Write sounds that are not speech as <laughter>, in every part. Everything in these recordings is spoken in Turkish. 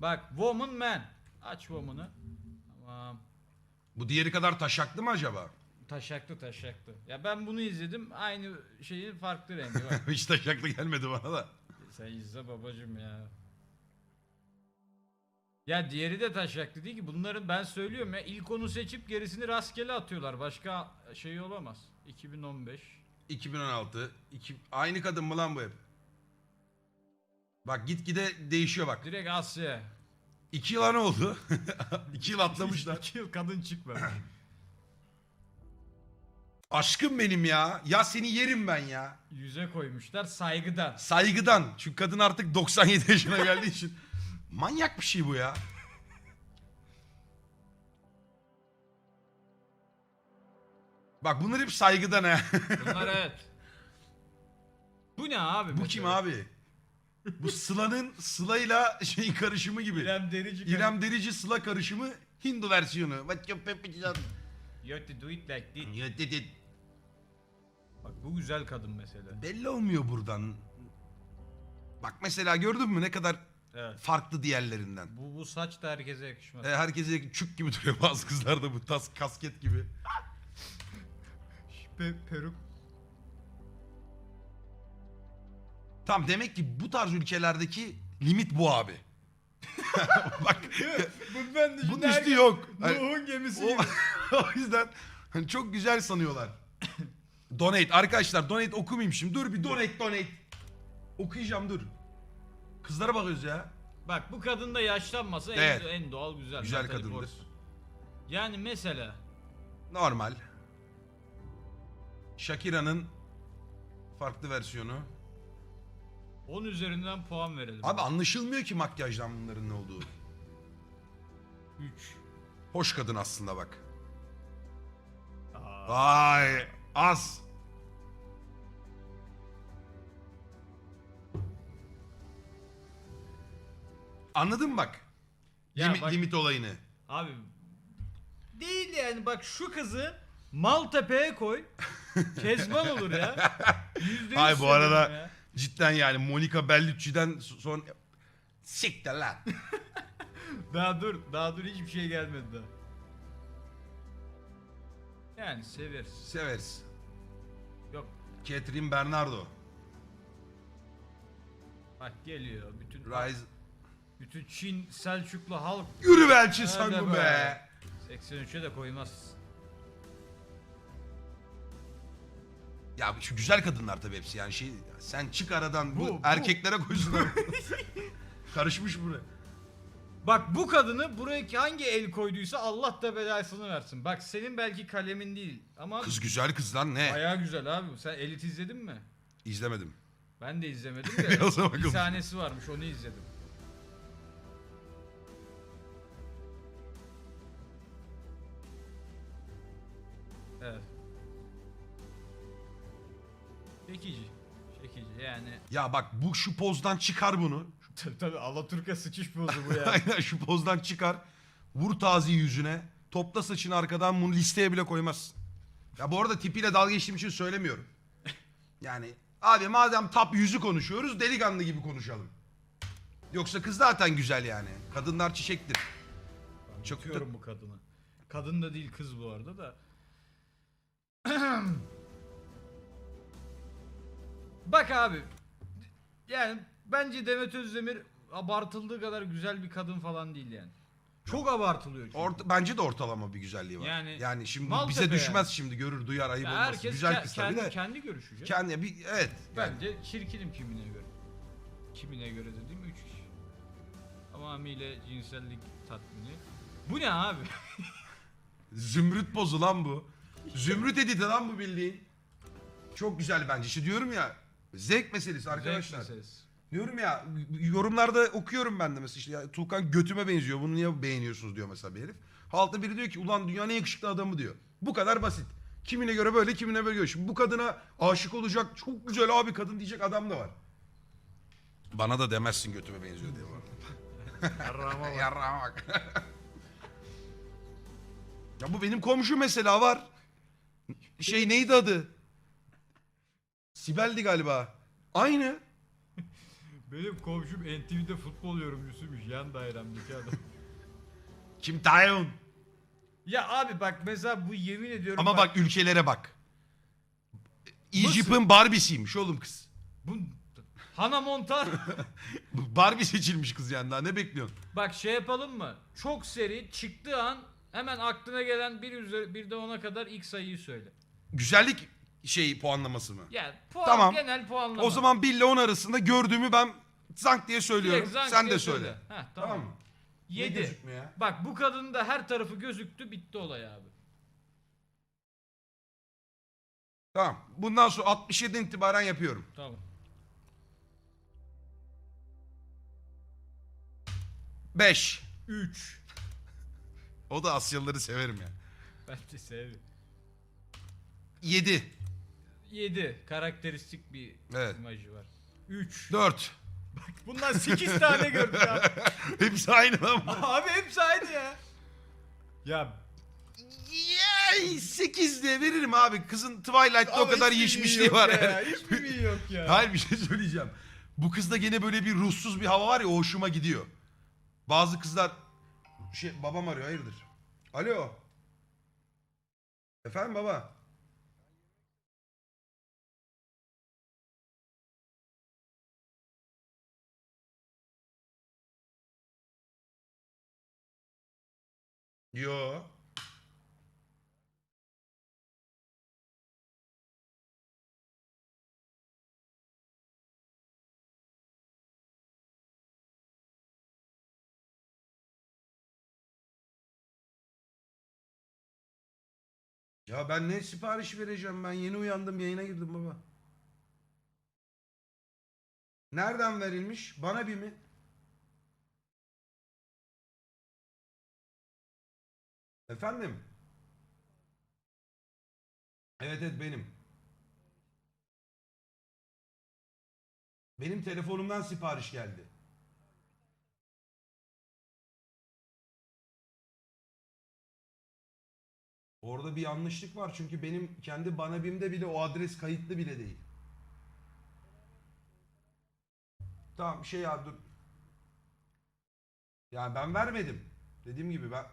Bak woman man. Aç woman'ı. Tamam. Bu diğeri kadar taşaklı mı acaba? Taşaklı taşaklı. Ya ben bunu izledim. Aynı şeyin farklı rengi var. <laughs> Hiç taşaklı gelmedi bana da. Sen izle babacım ya. Ya diğeri de taşaklı değil ki. Bunların ben söylüyorum ya ilk onu seçip gerisini rastgele atıyorlar. Başka şey olamaz. 2015. 2016. iki- aynı kadın mı lan bu hep? Bak gitgide değişiyor bak. Direkt Asya. İki yıla ne oldu? <laughs> İki yıl atlamışlar. 2 yıl kadın çıkmamış. <clears throat> Aşkım benim ya. Ya seni yerim ben ya. Yüze koymuşlar saygıdan. Saygıdan. Çünkü kadın artık 97 yaşına geldiği için. <laughs> Manyak bir şey bu ya. Bak bunlar hep saygıdan ha. <laughs> Bunlar evet. Bu ne abi? bu mesela? kim abi? Bu Sıla'nın Sıla'yla şeyin karışımı gibi. İrem Derici. İrem Derici Sıla karışımı Hindu versiyonu. What you yapacağım? You have to do it like this. Ya dedi. Bak bu güzel kadın mesela. Belli olmuyor buradan. Bak mesela gördün mü ne kadar Evet. farklı diğerlerinden. Bu, bu saç da herkese yakışmaz. E, herkese çük gibi duruyor <laughs> bazı kızlar da bu tas kasket gibi. Pe- peruk. Tamam demek ki bu tarz ülkelerdeki limit bu abi. <laughs> Bak Bu ben de bunun üstü yok. Hani Nuh'un gemisi o, gibi. <laughs> o yüzden hani çok güzel sanıyorlar. <coughs> donate arkadaşlar donate okumayayım şimdi. Dur bir donate donate. Okuyacağım dur. Kızlara bakıyoruz ya. Bak bu kadın da yaşlanmasa en- Evet. en, doğal güzel. Güzel Natalie kadındır. Portman. Yani mesela Normal. Shakira'nın farklı versiyonu. 10 üzerinden puan verelim. Abi anlaşılmıyor ki makyajdan bunların ne olduğu. <laughs> 3. Hoş kadın aslında bak. Vay az. Anladın mı bak? Ya limit, bak- limit olayını. Abi değil yani bak şu kızı Maltepe'ye koy. <laughs> Kezban olur ya. <laughs> Yüzde yüz Ay bu söylüyorum arada ya. Cidden yani Monica Bellucci'den son... Siktir lan. <laughs> Daha dur, daha dur hiçbir şey gelmedi daha. Yani severiz. Severiz. Yok Catherine Bernardo. bak geliyor bütün Rise. bütün Çin Selçuklu halk Yürü belçi Hadi sandım be. be. 83'e de koymaz. Ya şu güzel kadınlar tabii hepsi yani şey sen çık aradan bu, Bu, bu. erkeklere koysunlar. <laughs> Karışmış buraya. Bak bu kadını buraya hangi el koyduysa Allah da belasını versin. Bak senin belki kalemin değil ama Kız güzel kız lan ne? bayağı güzel abi. Sen Elit izledin mi? İzlemedim. Ben de izlemedim <laughs> de zaman bir sahnesi varmış onu izledim. Çekici. Çekici yani. Ya bak bu şu pozdan çıkar bunu. <laughs> Tabii tabii Alaturka sıçış pozu bu <laughs> ya. Aynen şu pozdan çıkar. Vur tazi yüzüne. Topla saçını arkadan bunu listeye bile koymazsın. Ya bu arada tipiyle dalga geçtiğim için söylemiyorum. <laughs> Yani abi madem tap yüzü konuşuyoruz delikanlı gibi konuşalım. Yoksa kız zaten güzel yani. Kadınlar çiçektir. Çok Çok bu kadını. Kadın da değil kız bu arada da. <clears throat> Bak abi. Yani bence Demet Özdemir abartıldığı kadar güzel bir kadın falan değil yani. Çok abartılıyor çünkü. Orta, bence de ortalama bir güzelliği var. Yani, Yani şimdi Maltepe bize düşmez yani. şimdi görür duyar ayıp olmaz. herkes Güzel kız tabii kendi, de. kendi görüşü. canım. Kendi bir evet. Yani. Bence çirkinim kimine göre. Kimine göre dediğim 3 kişi. Tamamıyla cinsellik tatmini. Bu ne abi? <laughs> Zümrüt pozu lan bu. Zümrüt editi lan bu bildiğin. Çok güzel bence. İşte diyorum ya zevk meselesi arkadaşlar. Zevk meselesi. Diyorum ya yorumlarda okuyorum ben de mesela işte ya, Tuğkan götüme benziyor bunu niye beğeniyorsunuz diyor mesela bir herif. Halkta biri diyor ki ulan dünyanın en yakışıklı adamı diyor. Bu kadar basit. Kimine göre böyle kimine böyle. Şimdi bu kadına aşık olacak çok güzel abi kadın diyecek adam da var. Bana da demezsin götüme benziyor diye var. Yarrağıma bak. <laughs> Yarrağıma bak. ya bu benim komşu mesela var. Şey neydi adı? Sibel'di galiba. Aynı. <laughs> Benim komşum NTV'de futbol yorumcusuymuş yan dairemdeki adam. <laughs> Kim Tayyun? ya abi bak mesela bu yemin ediyorum Ama bak ülkelere bak. Egypt'in Barbie'siymiş oğlum kız. bu Hannah Montana <laughs> Barbie seçilmiş kız yani daha ne bekliyorsun? bak şey yapalım mı? Çok seri çıktığı an hemen aklına gelen bir üzeri bir de ona kadar ilk sayıyı söyle. Güzellik şey puanlaması mı? Yani puan Tamam. genel puanlama. O zaman 1 ile 10 arasında gördüğümü ben zank diye söylüyorum. Direkt zank Sen diye de söyle. Heh, Tamam tamam. mı? Ne 7. gözükmüyor ya? Bak bu kadının da her tarafı gözüktü bitti olay abi. Tamam. Bundan sonra 67 itibaren yapıyorum. Tamam. 5. 3. O da Asyalıları severim ya. Ben de seviyorum. 7. 7. Karakteristik bir Evet. imajı var. 3. 4. Bundan 8 tane gördük abi. <laughs> Hepsi aynı lan abi hepsi aynı ya. Ya Yay 8 diye veririm abi. Kızın Twilight'ta o kadar hiçbir yişmişliği yok var. Ya, <laughs> hiçbir iyi yok ya. Hayır bir şey söyleyeceğim. Bu kızda gene böyle bir ruhsuz bir hava var ya o hoşuma gidiyor. Bazı kızlar şey babam arıyor hayırdır? Alo. Efendim baba. Yo. Ya ben ne sipariş vereceğim ben yeni uyandım yayına girdim baba. Nereden verilmiş? Bana bir mi? Efendim? Evet evet benim. Benim telefonumdan sipariş geldi. Orada bir yanlışlık var çünkü benim kendi bana bimde bile o adres kayıtlı bile değil. Tamam şey ya dur. Yani ben vermedim. Dediğim gibi ben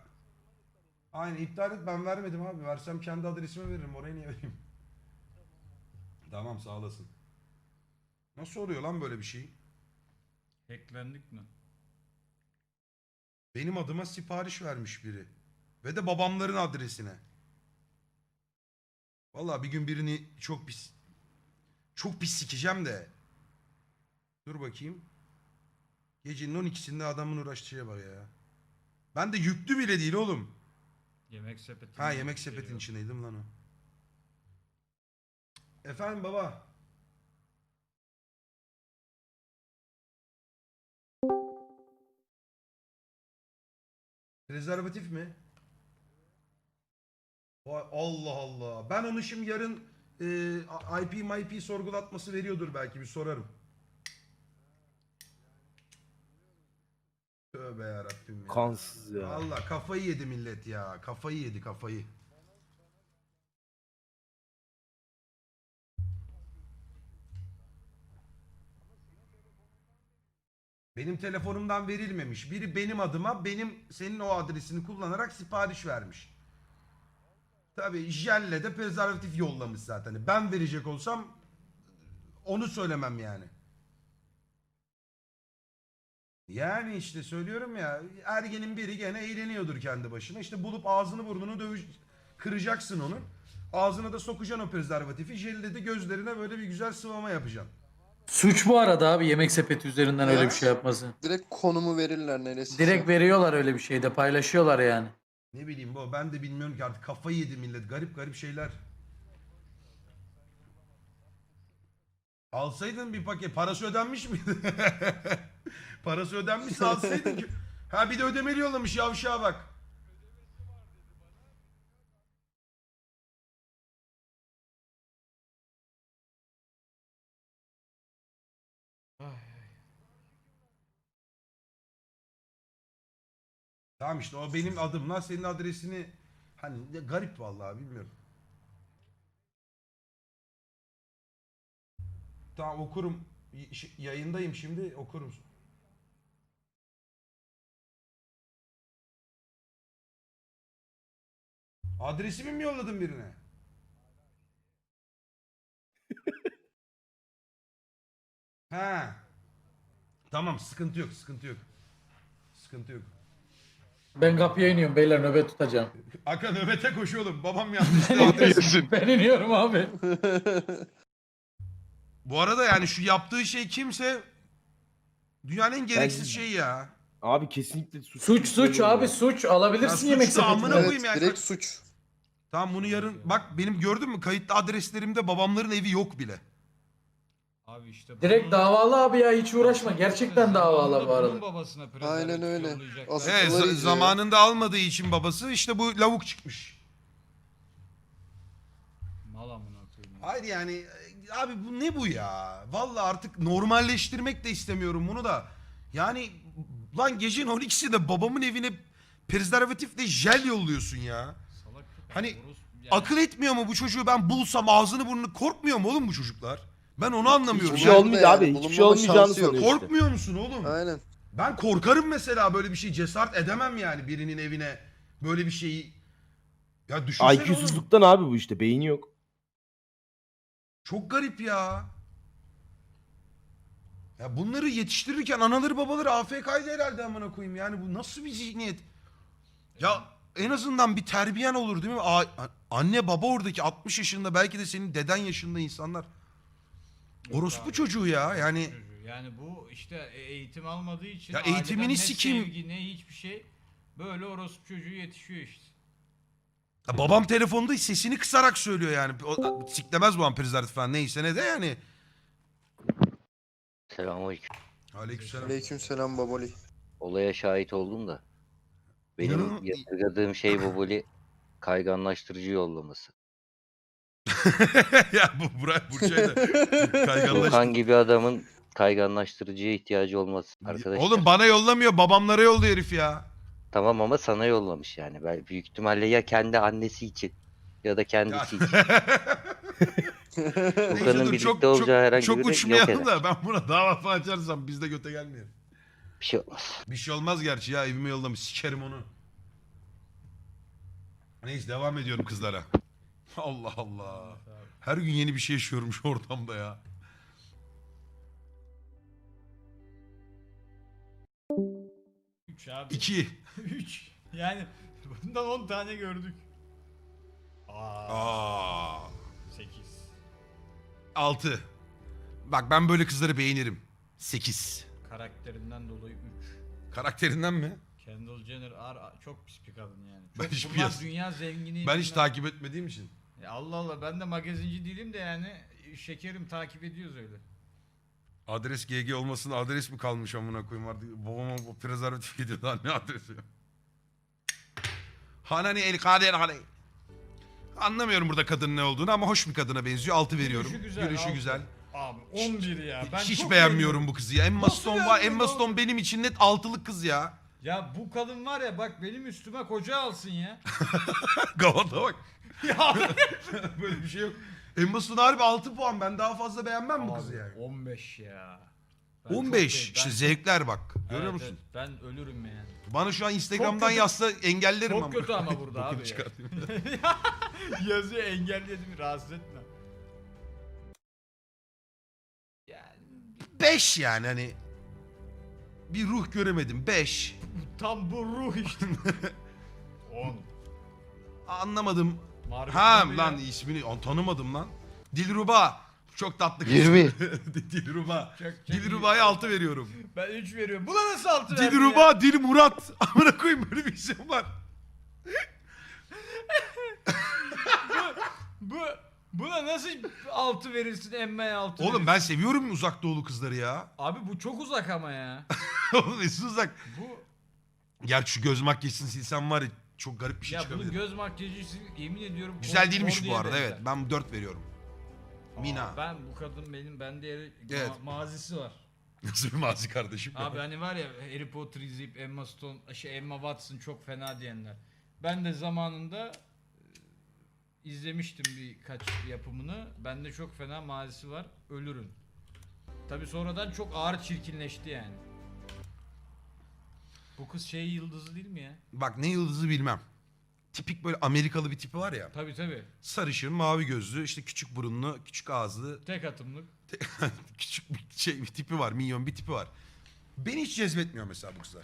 Aynen iptal et ben vermedim abi. Versem kendi adresime veririm. Oraya niye vereyim? Tamam sağ olasın. Nasıl oluyor lan böyle bir şey? Hacklendik mi? Benim adıma sipariş vermiş biri. Ve de babamların adresine. Vallahi bir gün birini çok pis çok pis sikeceğim de. Dur bakayım. Gecenin 12'sinde adamın uğraştığı bak ya. Ben de yüklü bile değil oğlum. Yemek sepeti. Ha yemek sepetin içindeydim lan o. Efendim baba. Rezervatif mi? Vay Allah Allah. Ben onu şimdi yarın e, IP MIP sorgulatması veriyordur belki bir sorarım. Tövbe yarabbim ya. Kansız ya. Allah kafayı yedi millet ya. Kafayı yedi kafayı. Benim telefonumdan verilmemiş. Biri benim adıma benim senin o adresini kullanarak sipariş vermiş. Tabii jelle de prezervatif yollamış zaten. Ben verecek olsam onu söylemem yani. Yani işte söylüyorum ya ergenin biri gene eğleniyordur kendi başına. İşte bulup ağzını burnunu dövüş kıracaksın onu. Ağzına da sokacaksın o prezervatifi. Jelle de gözlerine böyle bir güzel sıvama yapacaksın. Suç bu arada abi yemek sepeti üzerinden öyle bir şey yapması. Direkt konumu verirler neresi. Direkt veriyorlar öyle bir şeyde paylaşıyorlar yani. Ne bileyim bu ben de bilmiyorum ki artık kafayı yedi millet. Garip garip şeyler. Alsaydın bir paket. Parası ödenmiş miydi? <laughs> Parası ödenmişse alsaydın ki. Ha bir de ödemeli yollamış yavşağa bak. Tamam işte o benim adımla senin adresini hani garip vallahi bilmiyorum. Tamam okurum Y- Yayındayım şimdi okurum. Adresimi mi yolladın birine? <laughs> ha. Tamam sıkıntı yok sıkıntı yok. Sıkıntı yok. Ben kapıya iniyorum beyler nöbet tutacağım. Aka nöbete koş oğlum. Babam yanlışlıkla adres. ben iniyorum abi. <laughs> Bu arada yani şu yaptığı şey kimse dünyanın en gereksiz Ben- şeyi ya. Abi kesinlikle suç. Suç suç abi suç Ya alabilirsin suç yemek da amına sepetinden. koyayım Evet yani. direkt suç. Tamam bunu yarın bak benim gördün mü kayıtlı adreslerimde babamların evi yok bile. Abi işte Direkt davalı abi ya hiç uğraşma. Gerçekten davalı bu Bunun arada. babasına Aynen öyle. Asıl- Evet Sıkılar za- izliyor. zamanında almadığı için babası işte bu lavuk çıkmış. Mal amına koyayım. ya. Hayır yani abi bu ne bu ya? Vallahi artık normalleştirmek de istemiyorum bunu da. Yani lan gecenin 12'sinde babamın evine prezervatifle jel yolluyorsun ya. Salak Hani yani- Akıl etmiyor mu bu çocuğu ben bulsam ağzını burnunu korkmuyor mu oğlum bu çocuklar? Ben onu anlamıyorum. Hiçbir ya. şey Bulunma olmayacak abi. yani, Hiçbir şey bulunmama olmayacağını şansı yok. sanıyor işte. Korkmuyor musun oğlum? Aynen. Ben korkarım mesela böyle bir şey cesaret edemem yani birinin evine böyle bir şeyi. Ya düşünsene oğlum. IQ'suzluktan abi bu işte. Beyni yok. Çok garip ya. Ya bunları yetiştirirken anaları babaları AFK'ydı herhalde amına koyayım. Yani bu nasıl bir zihniyet? Ya en azından bir terbiyen olur değil mi? A- anne baba oradaki 60 yaşında belki de senin deden yaşında insanlar. Orospu abi. çocuğu ya yani. Yani bu işte e- eğitim almadığı için Ya eğitimini ne sikeyim. sevgi ne hiçbir şey böyle orospu çocuğu yetişiyor işte. Ya babam telefonda sesini kısarak söylüyor yani. O, siklemez bu prezervatif falan neyse ne de yani. Selamünaleyküm. Aleykümselam. Aleykümselam baboli. Olaya şahit oldum da. Benim İnanın- yadırgadığım şey Boboli kayganlaştırıcı yollaması. <laughs> ya bu Burak Burçay da <laughs> kayganlaş. Okan gibi adamın kayganlaştırıcıya ihtiyacı olması arkadaşlar. Oğlum bana yollamıyor babamlara yolluyor herif ya. Tamam ama sana yollamış yani. Ben büyük ihtimalle ya kendi annesi için ya da kendisi için. <laughs> Neyse Okan'ın dur, birlikte olacağı herhangi çok biri yok uçmayalım eder. da ben buna dava falan açarsam biz de göte gelmeyelim. Bir şey olmaz. Bir şey olmaz gerçi ya evime yollamış sikerim onu. Neyse devam ediyorum kızlara. <laughs> Allah Allah. Her gün yeni bir şey yaşıyorum şu ortamda ya. Üç abi. İki. <laughs> Üç. Yani bundan 10 tane gördük. Aa, Aa. 8. Altı. Bak ben böyle kızları beğenirim. Sekiz. Karakterinden dolayı 3. Karakterinden mi? Kendall Jenner ar çok pis bir kadın yani. Ben Çok, hiç bunlar piyas- dünya zengini. Ben hiç bunlar- takip etmediğim için. Ya Allah Allah ben de magazinci değilim de yani şekerim takip ediyoruz öyle. Adres GG olmasın adres mi kalmış amına koyayım artık babama bu prezervatif <laughs> gidiyor lan ne adresi ya. Hanani el kader hani. Anlamıyorum burada kadının ne olduğunu ama hoş bir kadına benziyor. Altı veriyorum. Gülüşü güzel, altı. güzel. Abi 11 ya. Ben Hiç çok beğenmiyorum bu kızı ya. Emma Nasıl Stone var. beğenmiyorsun Emma oğlum? Stone benim için net altılık kız ya. Ya bu kadın var ya bak benim üstüme koca alsın ya. <laughs> Gavada bak. ya <laughs> Böyle bir şey yok. Emma Stone harbi 6 puan. Ben daha fazla beğenmem bu kızı yani. 15 ya. Ben çok 15. beğen- İşte ben- zevkler bak. Evet, Görüyor musun? evet, ben ölürüm yani. Bana şu an Instagram'dan kötü- yazsa engellerim Çok ama. kötü ama burada Bokunu <laughs> abi ya. çıkartayım. <laughs> Yazıyor engelledim rahatsız etme. Yani 5 yani hani. Bir ruh göremedim. 5. tam bu ruh işte. <laughs> 10. Anlamadım. Margot Ha Robbie lan ya. ismini Aa, tanımadım lan. Dilruba. Çok tatlı kız. 20. <laughs> Dilruba. Çok- çok Dilruba'ya 6 veriyorum. Ben 3 veriyorum. Buna nasıl 6 verdin ya? Dilruba, Dil Murat. <laughs> Amına koyayım böyle bir isim var. <laughs> Bu buna nasıl 6 verirsin emmeye 6 Oğlum ben seviyorum uzak doğulu kızları ya. Abi bu çok uzak ama ya. Oğlum Mesut uzak. Bu Gerçi şu göz makyajını silsem var ya çok garip bir şey ya bunun çıkabilir. göz makyajı yemin ediyorum Güzel değilmiş bu arada evet. Ben 4 veriyorum. Aa, Mina. Ben bu kadın benim bende yeri Evet. ma- mazisi var. <laughs> Nasıl bir mazi kardeşim? Abi hani var ya Harry Potter izleyip Emma Stone, şey Emma Watson çok fena diyenler. Ben de zamanında e, izlemiştim birkaç yapımını. Bende çok fena mazisi var. Ölürüm. Tabi sonradan çok ağır çirkinleşti yani. Bu kız şey yıldızı değil mi ya? Bak ne yıldızı bilmem. Tipik böyle Amerikalı bir tipi var ya. Tabi tabi. Sarışın, mavi gözlü, işte küçük burunlu, küçük ağızlı, Tek atımlık. <laughs> küçük bir şey bir tipi var, minyon bir tipi var. Beni hiç cezbetmiyor mesela bu kızlar.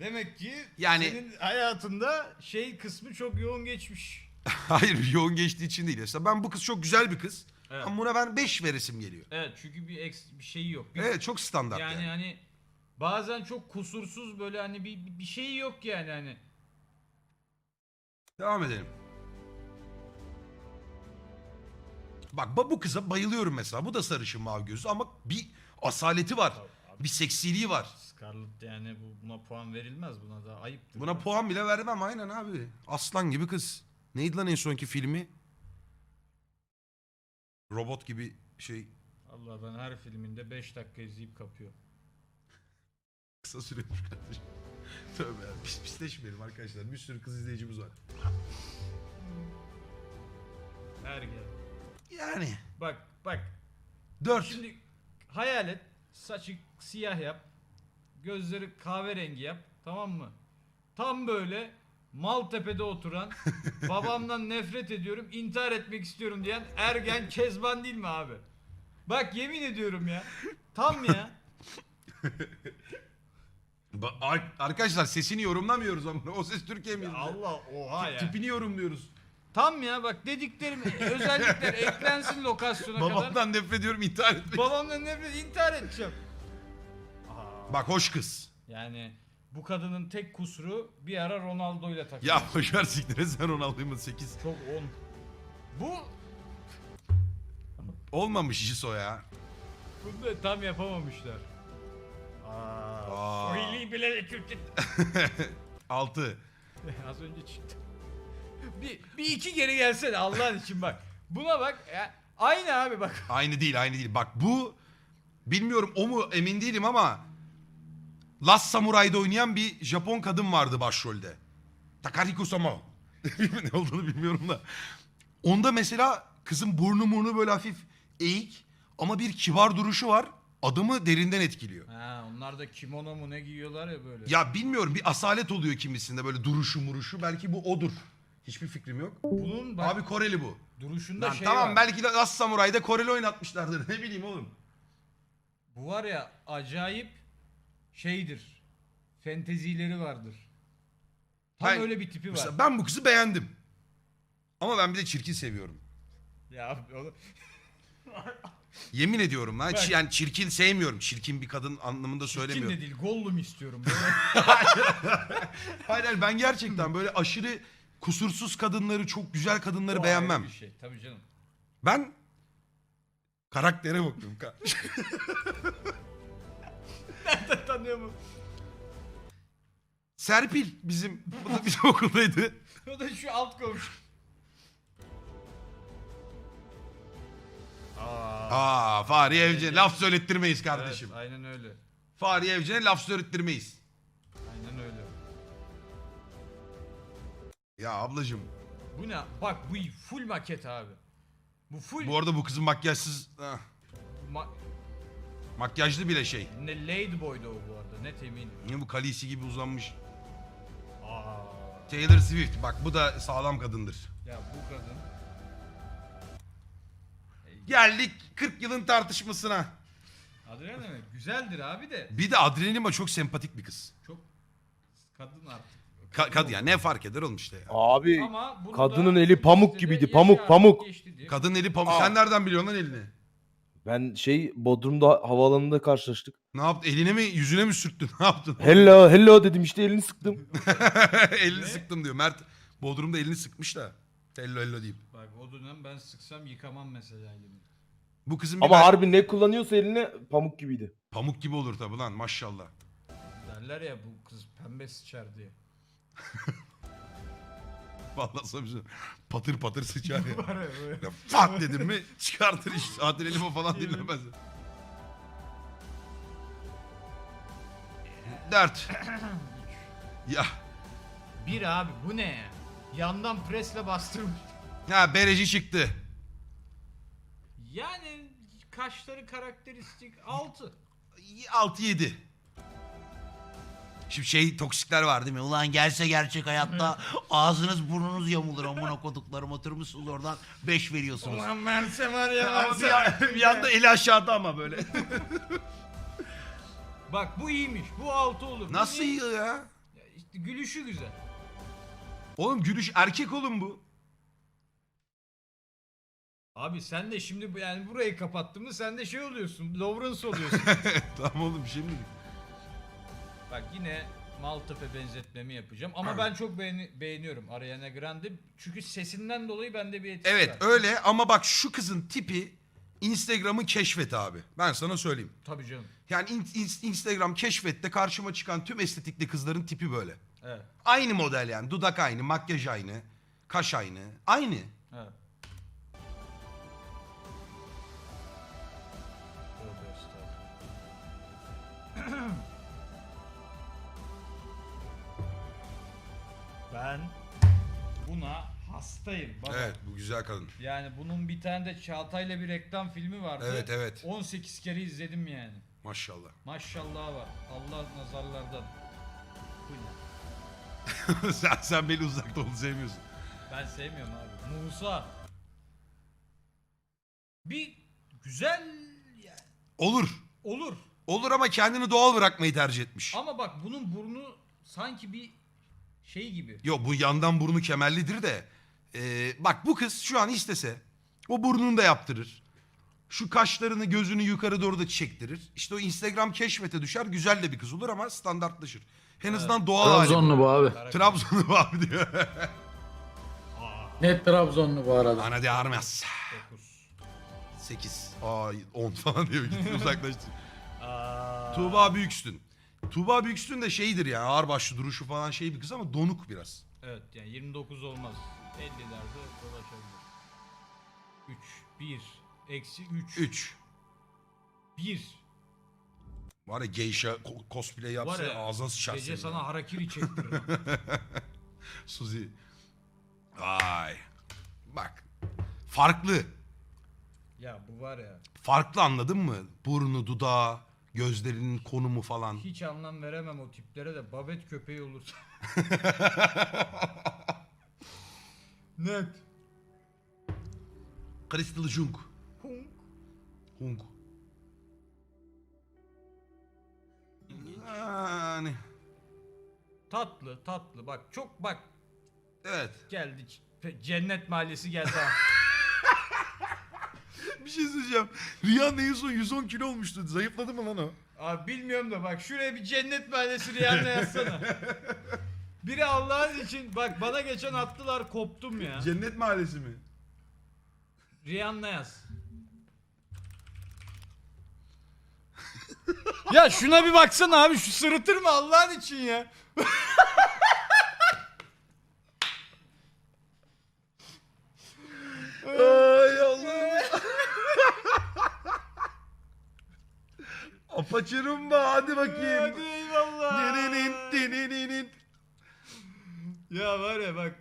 Demek ki Yani- senin hayatında şey kısmı çok yoğun geçmiş. <laughs> Hayır yoğun geçtiği için değil. Mesela ben bu kız çok güzel bir kız. Evet. Ama buna ben 5 veresim geliyor. Evet çünkü bir eks bir şey yok. Bir- Evet çok standart yani, yani. hani bazen çok kusursuz böyle hani bir bir şey yok yani hani. Devam edelim. Bak ba- bu kıza bayılıyorum mesela. Bu da sarışın mavi gözlü ama bir asaleti var. Bir seksiliği var. Scarlett yani bu buna puan verilmez buna da ayıptır. Buna puan bile vermem aynen abi. Aslan gibi kız. Neydi lan en sonki filmi? Robot gibi şey Allah ben her filminde 5 dakika izleyip kapıyor. Kısa sürüyormuş kardeşim. <laughs> Tövbe ya. Pis pisleşmeyelim arkadaşlar. Bir sürü kız izleyicimiz var. Her gel. Yani. Bak bak Dört. şimdi hayal et saçı siyah yap. Gözleri kahverengi yap tamam mı? Tam böyle Maltepe'de oturan <laughs> babamdan nefret ediyorum intihar etmek istiyorum diyen ergen Kezban değil mi abi? Bak yemin ediyorum ya. Tam ya. <laughs> Ba- ar- arkadaşlar sesini yorumlamıyoruz ama <laughs> o ses Türkiye mi? Allah oha ya. Tipini yorumluyoruz. Tam ya bak dediklerim özellikler <laughs> eklensin lokasyona kadar. Babamdan nefret ediyorum intihar etmek. Babamdan nefret intihar edeceğim. Bak hoş kız. Yani bu kadının tek kusuru bir ara Ronaldo ile takıldı. Ya <laughs> boşver siktir et sen Ronaldo'yu 8. Çok on. Bu Olmamış işi o ya. bunu da tam yapamamışlar. Aa. Öyle bile Türkçe. 6. <laughs> <laughs> Az önce çıktı. Bir, bir iki geri gelsene Allah'ın için bak. Buna bak ya. Aynı abi bak. <laughs> Aynı değil aynı değil. Bak bu bilmiyorum o mu emin değilim ama Last Samurai'da oynayan bir Japon kadın vardı başrolde. Takariko Sama. ne olduğunu bilmiyorum da. Onda mesela kızın burnu burnu böyle hafif eğik ama bir kibar duruşu var. Adamı derinden etkiliyor. Ha onlar da kimono mu ne giyiyorlar ya böyle. Ya bilmiyorum bir asalet oluyor kimisinde böyle duruşu muruşu. Belki bu odur. Hiçbir fikrim yok. Bunun bak Abi Koreli bu. duruşunda Lan şey tamam var. belki de Last Samurai'da Koreli oynatmışlardır. Ne bileyim oğlum. Bu var ya acayip şeydir. Fentezileri vardır. Tam Ben- öyle bir tipi var. Mesela ben bu kızı beğendim. Ama ben bir de çirkin seviyorum. Ya abi <laughs> onu... Yemin ediyorum lan. Bak. Yani çirkin sevmiyorum. Çirkin bir kadın anlamında Çirkin söylemiyorum. de değil Gollum istiyorum. <laughs> <laughs> Hayır hayır ben gerçekten böyle aşırı kusursuz kadınları, çok güzel kadınları o beğenmem. Bir şey. Tabii canım. Ben karaktere bakıyorum. Ka- <laughs> Tanıyor mu? Serpil bizim, bu da bizim okuldaydı. O da şu alt komşu. Aa, Aa Fahriye Evcen'e laf söylettirmeyiz kardeşim. Evet, aynen öyle. Fahriye Evcen'e laf söylettirmeyiz. Aynen öyle. Ya ablacığım Bu ne? Bak bu full maket abi. Bu full bu arada bu kızın makyajsız, ah, ma- makyajlı bile şey. ne Ladyboy'da o bu arada net eminim. Yine bu kalisi gibi uzanmış. Aa. Taylor Swift bak bu da sağlam kadındır. Ya bu kadın Geldik 40 yılın tartışmasına. Adriana mi? Güzeldir abi de. Bir de Adrenalin çok sempatik bir kız. Çok kadın artık. Ka- kad ya ne fark eder oğlum işte ya. Abi Ama bunu kadının da eli pamuk gibiydi, pamuk, pamuk. geçti diye. Kadın eli pamuk. Aa. Sen nereden biliyorsun lan elini? ben şey Bodrum'da havaalanında karşılaştık. Ne yaptın? Eline mi yüzüne mi sürttün? <laughs> Ne yaptın? Hello hello dedim işte elini sıktım. <laughs> elini Ne? sıktım diyor. Mert Bodrum'da elini sıkmış da. Hello hello deyip. Bak o dönem ben sıksam yıkamam mesela elimi. Bu kızın bir Ama ver- harbi ne kullanıyorsa eline pamuk gibiydi. pamuk gibi olur tabi lan maşallah. Derler ya bu kız pembe sıçar diye. <laughs> Vallahi sana bir şey- patır patır sıçar ya. <laughs> Var ya böyle. Ya Fat dedim mi çıkartır işte. Adrenalin o falan dinlemez. Dört. <clears throat> ya. Bir abi bu ne ya? Yandan presle bastırmış. Ha bereci çıktı. Yani kaşları karakteristik 6. 6-7. Şimdi şey toksikler var değil mi? Ulan gelse gerçek hayatta ağzınız burnunuz yamulur amına koduklarım oturmuşsunuz oradan 5 veriyorsunuz. Ulan verse var ya. Ama bir, ya- bir yanda eli aşağıda ama böyle. <laughs> Bak bu iyiymiş. Bu 6 olur. Bu Nasıl iyi? ya? Ya İşte gülüşü güzel. Oğlum gülüş erkek oğlum bu. Abi sen de şimdi bu- yani burayı kapattın mı sen de şey oluyorsun. Lawrence oluyorsun. <laughs> tamam oğlum şimdi. Bak yine Maltepe benzetmemi yapacağım. Ama ben çok beğeni- beğeniyorum Ariana Grande. Çünkü sesinden dolayı bende bir etkisi Evet var. öyle ama bak şu kızın tipi Instagram'ın keşfet abi. Ben sana söyleyeyim. Tabii canım. Yani in- in- Instagram keşfette karşıma çıkan tüm estetikli kızların tipi böyle. Evet. Aynı model yani. Dudak aynı, makyaj aynı, kaş aynı. Aynı. Evet. <clears throat> ben buna hastayım baba. Evet bu güzel kadın. Yani bunun bir tane de Çağatay'la bir reklam filmi vardı. Evet, evet. 18 kere izledim yani. Maşallah. Maşallah var. Allah nazarlardan. Bu ne? <laughs> sen, sen beni uzakta onu sevmiyorsun. Ben sevmiyorum abi. Musa. Bir güzel yani Olur. olur. Olur ama kendini doğal bırakmayı tercih etmiş. Ama bak bunun burnu sanki bir şey gibi. Yok bu yandan burnu kemerlidir de. Ee, bak bu kız şu an istese o burnunu da yaptırır. Şu kaşlarını gözünü yukarı doğru da çektirir. İşte o Instagram keşfete düşer. Güzel de bir kız olur ama standartlaşır. En azından doğal hali. Trabzonlu bu abi. Trabzonlu bu abi diyor. Net Trabzonlu bu arada. Ana de armaz. 9. 8. Aa 10 falan diyor. Gitti <laughs> uzaklaştı. Tuğba Büyükstün. Tuğba Büyükstün de şeydir ya ağırbaşlı duruşu falan şey bir kız ama donuk biraz. Evet yani 29 olmaz. 50'lerde dolaşabilir. 3, 1, eksi 3, 3. 1. Var ya geisha ko- cosplay yapsa Var ya, ağzına sıçar Gece sana harakiri <laughs> çektiririm. Suzi. Vay. Bak. Farklı. ya bu var ya Farklı anladın mı? Burnu, dudağı, gözlerinin konumu falan. hiç anlam veremem o tiplere de babet köpeği olursa. <laughs> Net. Crystal Jung. Hunk. Hung. Yani. Tatlı tatlı bak çok bak Evet. geldi cennet mahallesi geldi ha. <laughs> Bir şey söyleyeceğim. Rihanna en son 110 kilo olmuştu. Zayıfladı mı lan o? Abi bilmiyorum da bak şuraya bir cennet mahallesi Rihanna yazsana. Biri Allah'ın için bak bana geçen attılar koptum ya. Cennet mahallesi mi? Rihanna yaz. ya şuna bir baksana abi şu sırıtır mı Allah'ın için ya. Apaçırım mı? Hadi bakayım. Hadi eyvallah. Dininin, dininin. Ya var ya bak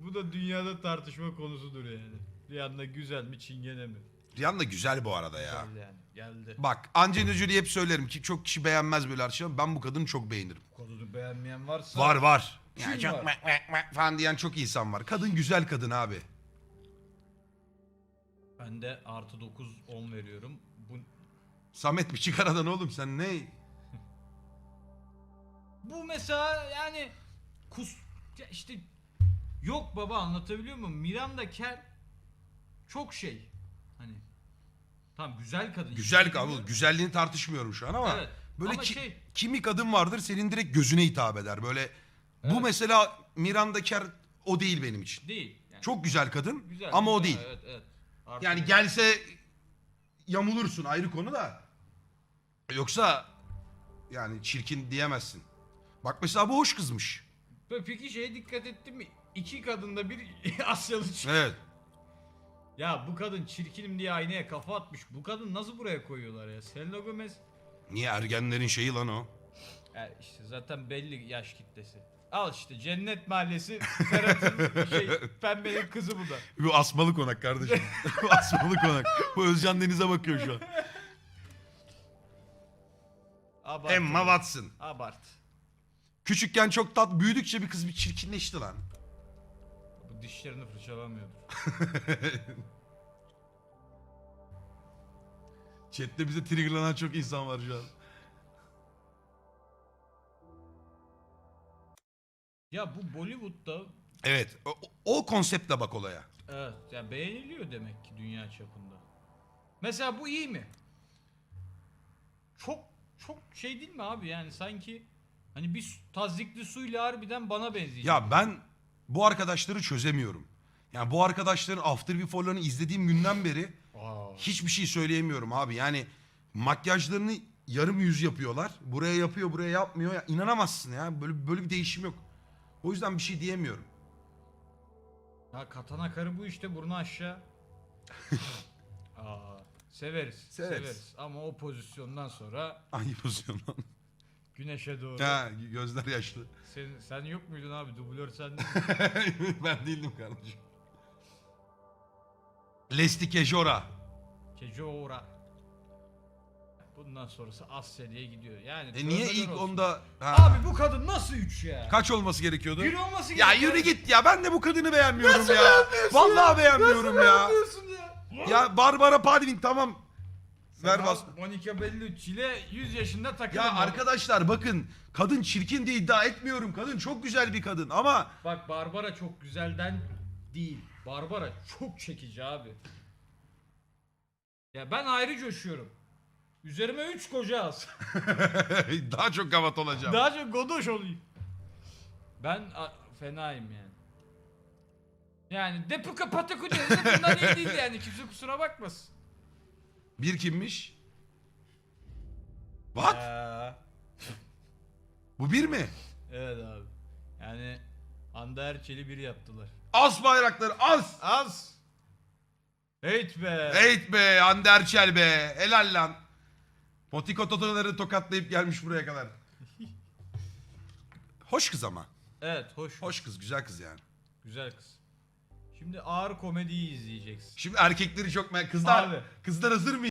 bu da dünyada tartışma konusudur yani. Rihanna güzel mi çingene mi? Rihanna güzel bu arada ya. Güzel yani geldi. Bak Angelina Jolie'yi hep söylerim ki çok kişi beğenmez böyle arkadaşlar. Ben bu kadını çok beğenirim. Bu konuyu beğenmeyen varsa. Var var. Kim Ya çok var? mek mek mek falan diyen çok insan var. Kadın güzel kadın abi. Ben de artı 9 10 veriyorum. Samet mi çıkar aradan oğlum sen ne? Bu mesela yani kus ya işte yok baba anlatabiliyor muyum? Miranda Kerr çok şey. Hani tam güzel kadın. Güzel Şimdi kadın. bilmiyorum. Güzelliğini tartışmıyorum şu an ama. Evet. Böyle Ama ki- şey- kimi kadın vardır senin direkt gözüne hitap eder. Böyle bu Evet. mesela Miranda Kerr o değil benim için. Değil. Yani Çok güzel kadın güzel, ama o değil. Evet evet. Yani bir- gelse yamulursun ayrı konu da. Yoksa yani çirkin diyemezsin. Bak mesela bu hoş kızmış. Peki şeye dikkat ettin mi? İki kadında bir <laughs> Asyalı çık- Evet. Ya bu kadın çirkinim diye aynaya kafa atmış. Bu kadın nasıl buraya koyuyorlar ya? Selena Gomez. Niye ergenlerin şeyi lan o? Yani işte zaten belli yaş kitlesi. Al işte Cennet Mahallesi Ferhat'ın <laughs> şey pembenin kızı bu da. Bu asmalı konak kardeşim. <laughs> Bu asmalı konak. Bu Özcan Deniz'e bakıyor şu an. Abart. Emma Watson. Abart. Küçükken çok tat, büyüdükçe bir kız bir çirkinleşti lan. Bu dişlerini fırçalamıyordur. <laughs> Chat'te bize triggerlanan çok insan var şu an. Ya bu Bollywood'da Evet. O, o konseptle bak olaya. evet yani beğeniliyor demek ki dünya çapında. Mesela bu iyi mi? Çok çok şey değil mi abi yani sanki hani bir tazyikli suyla harbiden bana benzeyecek. Ya ben bu arkadaşları çözemiyorum. Yani bu arkadaşların After Before'larını izlediğim günden beri Aa. hiçbir şey söyleyemiyorum abi. Yani makyajlarını yarım yüz yapıyorlar. Buraya yapıyor, buraya yapmıyor. Ya inanamazsın ya. Böyle böyle bir değişim yok. O yüzden bir şey diyemiyorum. Ya katana karı bu işte burnu aşağı. <laughs> Aa, severiz, Severiz. severiz. Ama o pozisyondan sonra Hangi pozisyon lan? güneşe doğru. Ha, gözler yaşlı. Sen, sen yok muydun abi? Dublör sen <laughs> ben değildim kardeşim. Lesti Kejora. Kejora. Bundan sonrası Asya diye gidiyor. Yani E niye tövbeler ilk olsun. onda... Ha. Abi bu kadın nasıl 3 ya? Kaç olması gerekiyordu? Bir olması Ya gerekiyor. yürü git ya ben de bu kadını beğenmiyorum ya. Vallahi beğenmiyorum ya. Beğenmiyorsun ya? Ya Barbara Palvin tamam. Ver bas. Monica Bellucci ile 100 yaşında takılın. Ya arkadaşlar bakın kadın çirkin diye iddia etmiyorum. Kadın çok güzel bir kadın ama Bak Barbara çok güzelden değil. Barbara çok çekici abi. Ya ben ayrı coşuyorum. Üzerime 3 koca az. <laughs> daha çok gavat olacağım. Daha çok godoş olayım. Ben a- fenayım yani. Yani Depuka Pataku denizi bundan iyi değil yani. Kimse kusura bakmasın. Bir kimmiş? What? Ya. Bu bir mi? Evet abi. Yani Hande Erçel'i bir yaptılar. As bayrakları as. Az. Hate be. Heyt be Hande Erçel be. Helal lan. Potiko totoları tokatlayıp gelmiş buraya kadar. <laughs> Hoş kız ama. Evet hoş. Hoş kız güzel kız yani. Güzel kız. Şimdi ağır komediyi izleyeceksin. Şimdi erkekleri çok me- kızlar Abi. kızlar hazır mı?